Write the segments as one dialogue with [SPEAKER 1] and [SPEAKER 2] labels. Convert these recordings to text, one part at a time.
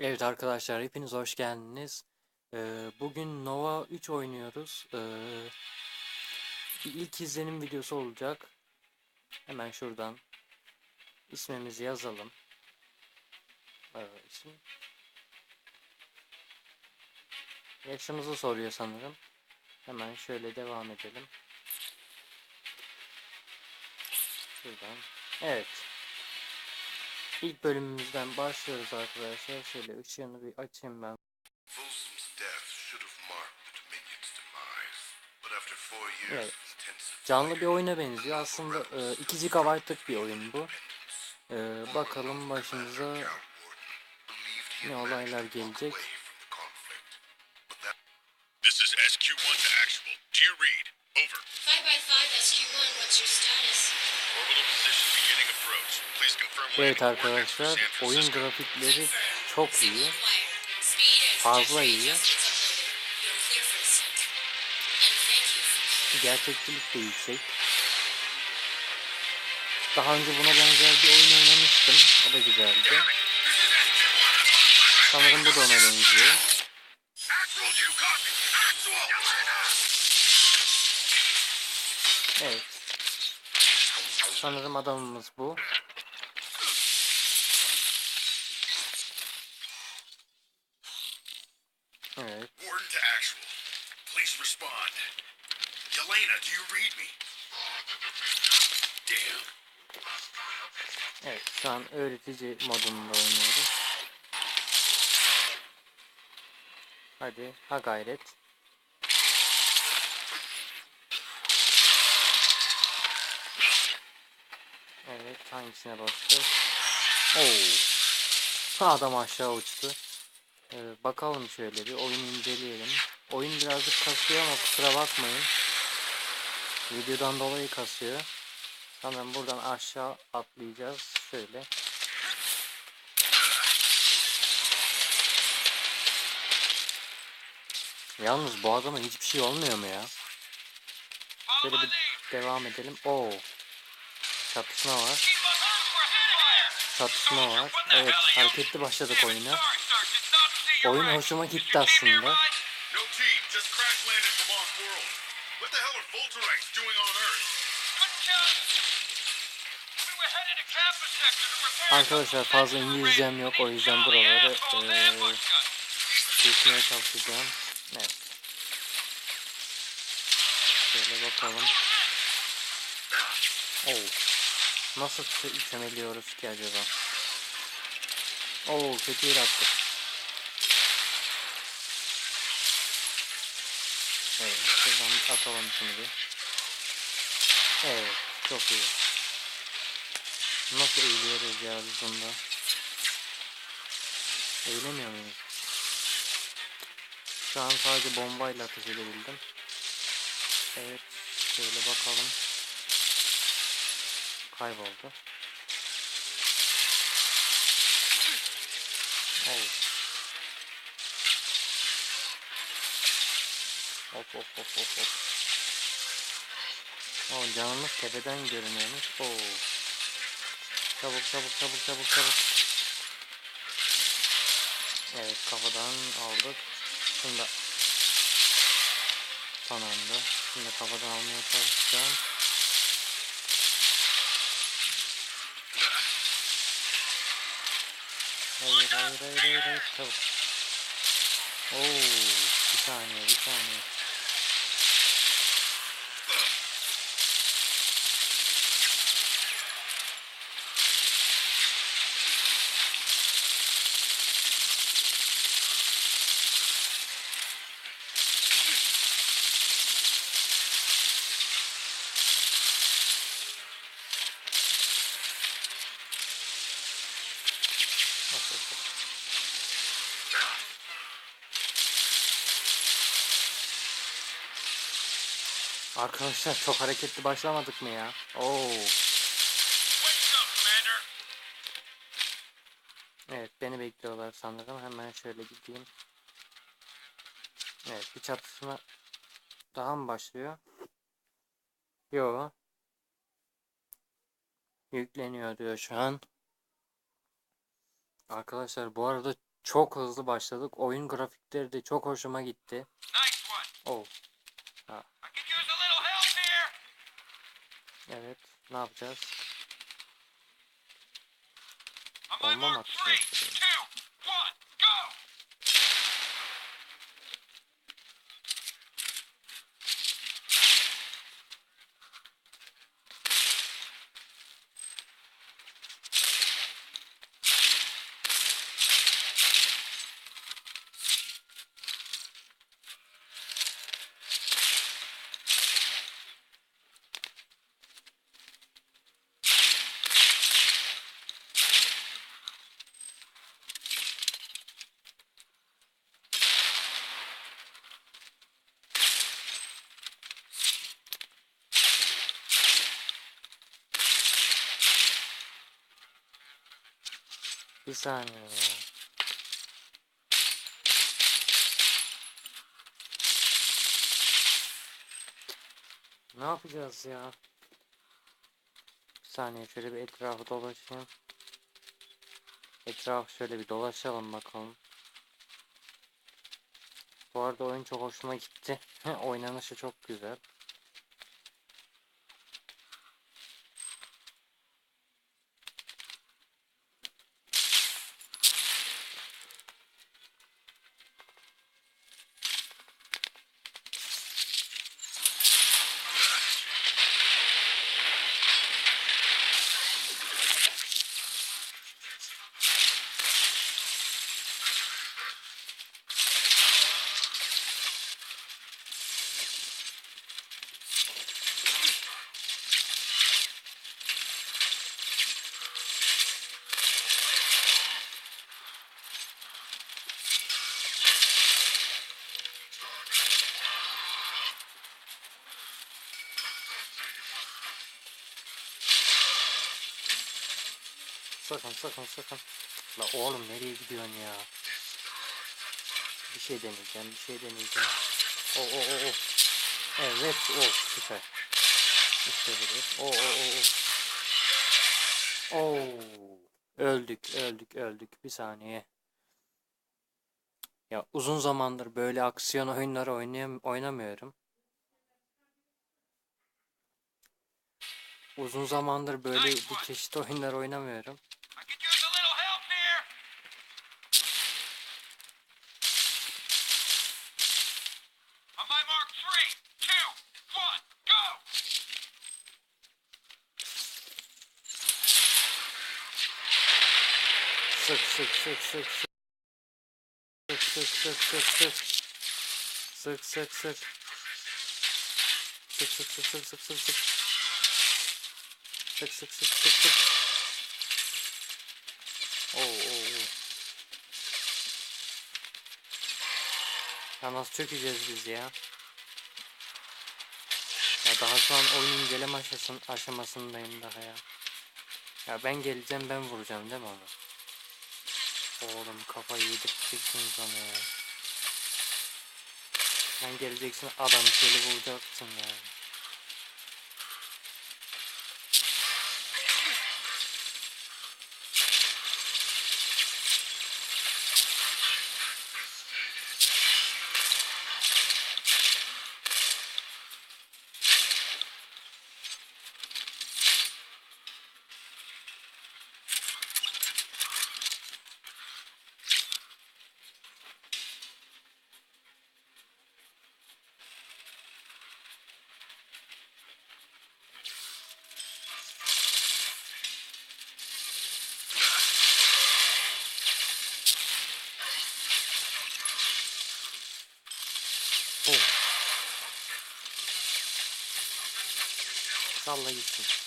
[SPEAKER 1] Evet arkadaşlar hepiniz hoş geldiniz. Ee, bugün Nova 3 oynuyoruz. Ee, ilk izlenim videosu olacak. Hemen şuradan ismimizi yazalım. Ee, isim. Yaşımızı soruyor sanırım. Hemen şöyle devam edelim. Şuradan. Evet. İlk bölümümüzden başlıyoruz arkadaşlar. Şöyle ışığını bir açayım ben. Evet. Canlı bir oyuna benziyor. Aslında e, 2 GB'lık bir oyun bu. E, bakalım başımıza ne olaylar gelecek.
[SPEAKER 2] This is SQ1 to actual. Do you read? Over.
[SPEAKER 3] 5 by 5 SQ1, what's your status?
[SPEAKER 1] Evet arkadaşlar oyun grafikleri çok iyi. Fazla iyi. Gerçekçilik de yüksek. Daha önce buna benzer bir oyun oynamıştım. O da güzeldi. Sanırım bu da ona benziyor. Evet. Sanırım adamımız bu. Evet.
[SPEAKER 2] Warden to actual. Please respond. Yelena, do you read me? Damn.
[SPEAKER 1] Evet şu an öğretici modunda oynuyoruz. Hadi ha gayret. Evet hangisine bastık? Oo. Ha, Adam aşağı uçtu. Ee, bakalım şöyle bir oyun inceleyelim. Oyun birazcık kasıyor ama kusura bakmayın. Videodan dolayı kasıyor. Hemen buradan aşağı atlayacağız. Şöyle. Yalnız bu adama hiçbir şey olmuyor mu ya? Şöyle bir devam edelim. Oo. Çatışma var. Çatışma var. Evet hareketli başladık oyuna. Oyun hoşuma gitti aslında. Arkadaşlar fazla İngilizcem yok o yüzden buraları eee geçmeye çalışacağım. Evet. Şöyle bakalım. Oo. Nasıl temeliyoruz ki acaba? Oo kötü yer attık. Evet şuradan atalım şimdi. Evet çok iyi. Nasıl eğiliyoruz ya biz bunda? Eğilemiyor muyuz? Şu an sadece bombayla ateş edebildim. Evet, şöyle bakalım. Kayboldu. Oh. Of of of of of. Oh, canımız tepeden görünüyormuş. Oh. Çabuk çabuk çabuk çabuk çabuk. Evet kafadan aldık. Şimdi anda. Şimdi kafadan almaya çalışacağım. Hayır hayır hayır hayır, hayır. çabuk. Oo, bir saniye bir saniye. Of, of, of. Arkadaşlar çok hareketli başlamadık mı ya? Oo. Evet beni bekliyorlar sanırım. Hemen şöyle gideyim. Evet bir çatışma daha mı başlıyor? Yo. Yükleniyor diyor şu an. Arkadaşlar bu arada Çok hızlı başladık. Oyun grafikleri de çok hoşuma gitti.
[SPEAKER 2] Nice.
[SPEAKER 1] Oh. Evet. Ne yapacağız? Bomba mı atacağız? Bir saniye ya. Ne yapacağız ya? Bir saniye şöyle bir etrafı dolaşayım. Etrafı şöyle bir dolaşalım bakalım. Bu arada oyun çok hoşuma gitti. Oynanışı çok güzel. Sakın sakın sakın. La oğlum nereye gidiyorsun ya? Bir şey deneyeceğim, bir şey deneyeceğim. O o o o. Evet, o süper. İşte budur. O o o o. Oo. Öldük, öldük, öldük. Bir saniye. Ya uzun zamandır böyle aksiyon oyunları oynayam oynamıyorum. Uzun zamandır böyle bu çeşit oyunlar oynamıyorum. Sık sık sık sık sık. Sık sık sık sık sık. Sık sık sık. Sık sık sık sık sık sık sık. Sık sık sık sık. Oo oo. Ya nasıl çökeceğiz biz ya? Ya daha şu an oyun inceleme aşamasın, aşamasındayım daha ya. Ya ben geleceğim ben vuracağım değil mi onu? Oğlum kafayı yedirteceksin bana ya. Sen geleceksin adamı şöyle vuracaksın ya. Oh. Salla gitsin.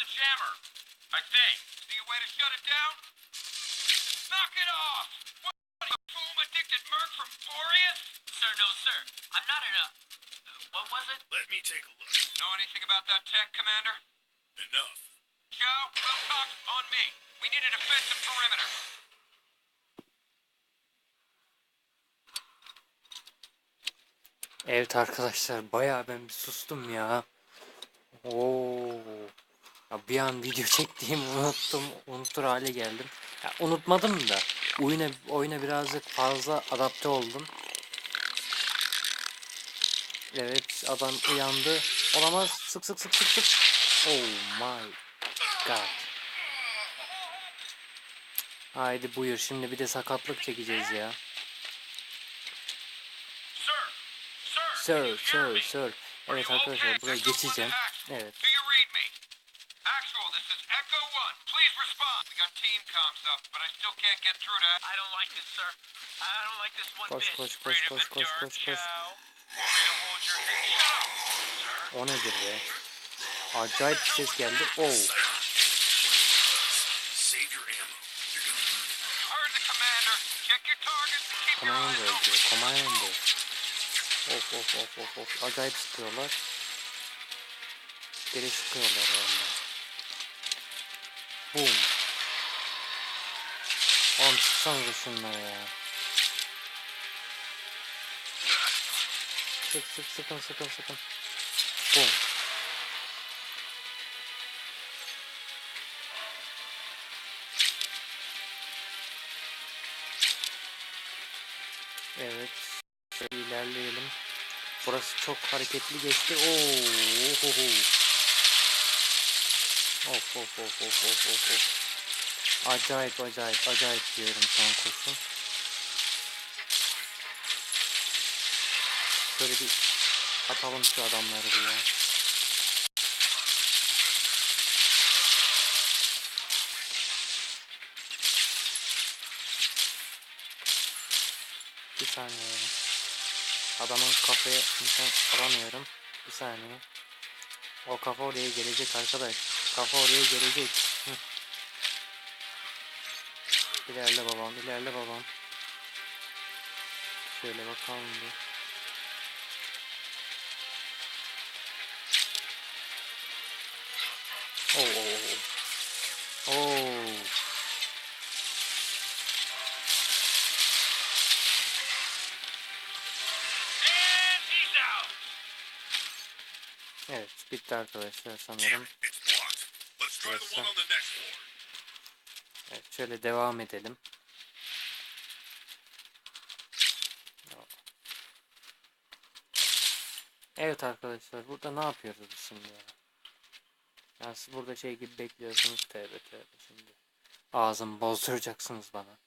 [SPEAKER 2] the jammer. I think. See a way to shut it down? Knock it off! What are you, boom-addicted merc from Boreas?
[SPEAKER 4] Sir, no, sir. I'm not in a... Uh, what was it?
[SPEAKER 2] Let me take a look.
[SPEAKER 4] Know anything about that tech, Commander?
[SPEAKER 2] Enough.
[SPEAKER 4] Joe, Wilcox, on me. We need a defensive perimeter.
[SPEAKER 1] Evet arkadaşlar bayağı ben bir sustum ya. Oo. Ya bir an video çektiğimi unuttum. Unutur hale geldim. Ya unutmadım da oyuna oyuna birazcık fazla adapte oldum. Evet adam uyandı. Olamaz. Sık sık sık sık sık. Oh my god. Haydi buyur şimdi bir de sakatlık çekeceğiz ya.
[SPEAKER 4] Sir, sir,
[SPEAKER 1] Sir, Evet arkadaşlar buraya geçeceğim. Evet. Koş, koş, koş, koş, koş, koş, koş. O nedir be? Acayip bir ses geldi. Oh.
[SPEAKER 4] Commander.
[SPEAKER 1] Diyor. Commando. Of of of of of. Acayip sıkıyorlar. Geri sıkıyorlar valla. Oğlum sıksanıza şunlara ya. Sık sık sıkın sıkın sıkın. Boom. Evet. Şöyle ilerleyelim. Burası çok hareketli geçti. Oo. Of of of of of of of. Acayip acayip acayip diyorum an kurşun. Şöyle bir atalım şu adamları bir ya. Bir saniye. Adamın kafaya nişan alamıyorum. Bir saniye. O kafa oraya gelecek arkadaş. Kafa oraya gelecek. İlerle babam, ilerle babam. Şöyle bakalım bir. Oh, oh, oh. Oh.
[SPEAKER 4] He's out.
[SPEAKER 1] Evet, bitti arkadaşlar sanırım.
[SPEAKER 2] It's
[SPEAKER 1] şöyle devam edelim. Evet arkadaşlar, burada ne yapıyoruz şimdi ya? Ya siz burada şey gibi bekliyorsunuz tövbe tövbe şimdi. Ağzımı bozduracaksınız bana.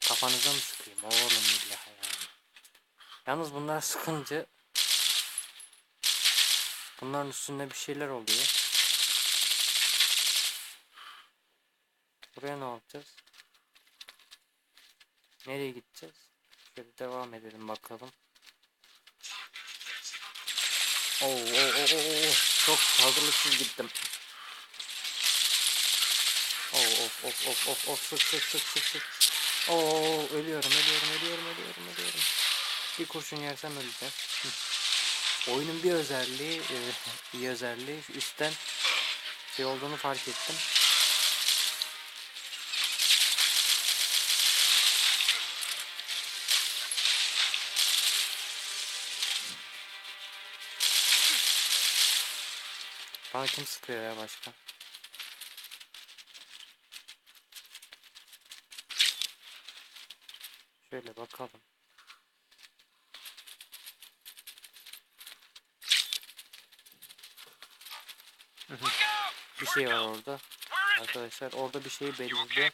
[SPEAKER 1] Kafanıza mı sıkayım oğlum illa yani. Yalnız bunlar sıkınca bunların üstünde bir şeyler oluyor. Buraya ne yapacağız? Nereye gideceğiz? Şöyle devam edelim bakalım. Oo, oo, oo, oo. Çok hazırlıksız gittim. Oo, of of of of of sık sık sık sık sık. Oo, ölüyorum ölüyorum ölüyorum ölüyorum ölüyorum. Bir kurşun yersem öleceğim. Oyunun bir özelliği, e, bir özelliği üstten şey olduğunu fark ettim. Bana kim sıkıyor ya başka? Şöyle bakalım. Bir şey var orada. Arkadaşlar orada bir şey
[SPEAKER 2] move.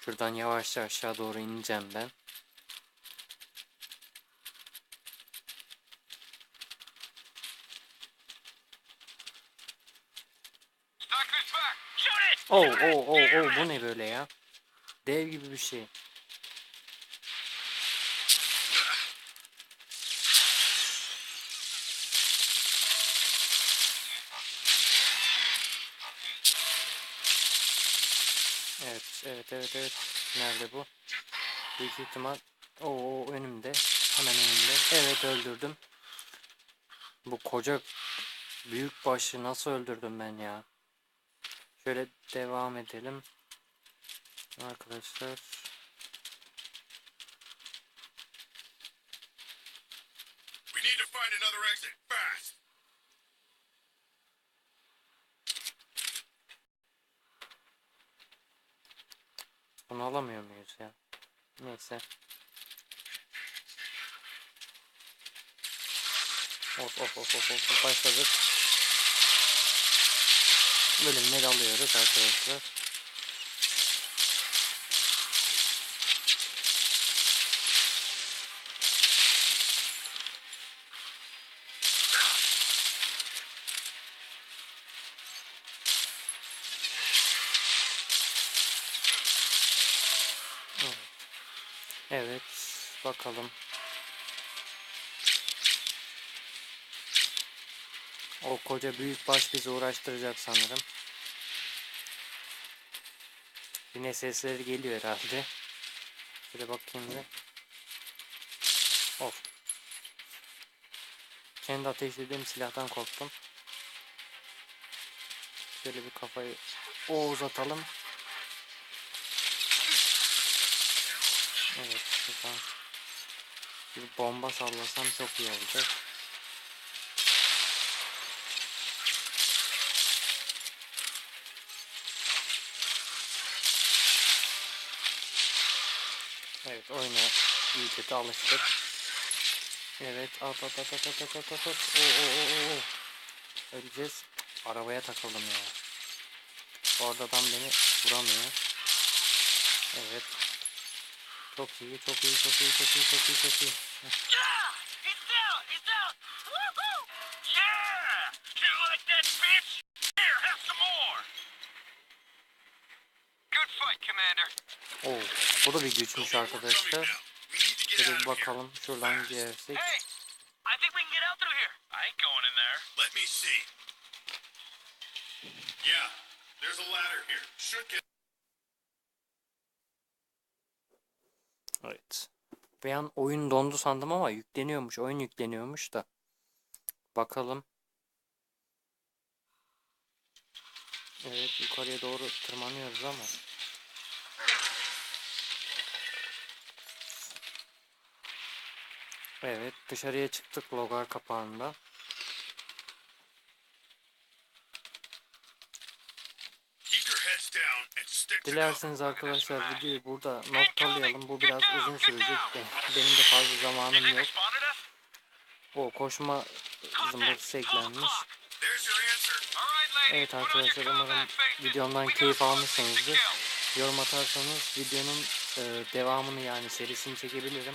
[SPEAKER 1] Şuradan yavaşça aşağı doğru ineceğim ben. Oo oo oo
[SPEAKER 4] Damn
[SPEAKER 1] bu ne böyle ya? Dev gibi bir şey. Evet, evet, evet, evet. Nerede bu? Büyük ihtimal o önümde. Hemen önümde. Evet öldürdüm. Bu koca büyük başı nasıl öldürdüm ben ya? Şöyle devam edelim. Arkadaşlar.
[SPEAKER 2] We need to find another exit fast.
[SPEAKER 1] Bunu alamıyor muyuz ya? Neyse. Of of of of of başladık. Bölümleri alıyoruz arkadaşlar. Evet, bakalım. O koca büyük baş bizi uğraştıracak sanırım. Yine sesleri geliyor herhalde. Şöyle bakayım bir. Of. Kendi ateşlediğim silahtan korktum. Şöyle bir kafayı o uzatalım. Evet şuradan bir bomba sallasam çok iyi olacak. Evet oyuna iyi kötü alıştık. Evet at at at at at at at at at. Oo, oo, oo, oo. Öleceğiz. Arabaya takıldım ya. Orada adam beni vuramıyor. Evet. Çok iyi, çok iyi, çok iyi, çok iyi, çok iyi, çok iyi. Oo, bu da bir güçmüş arkadaşlar. Şöyle bir bakalım şuradan girersek. Evet. Bir an oyun dondu sandım ama yükleniyormuş. Oyun yükleniyormuş da. Bakalım. Evet yukarıya doğru tırmanıyoruz ama. Evet dışarıya çıktık logar kapağında. Dilerseniz arkadaşlar videoyu burada noktalayalım. Bu biraz uzun sürecek de benim de fazla zamanım yok. O koşma zımbırtısı eklenmiş. Evet arkadaşlar umarım videomdan keyif almışsınızdır. Yorum atarsanız videonun e, devamını yani serisini çekebilirim.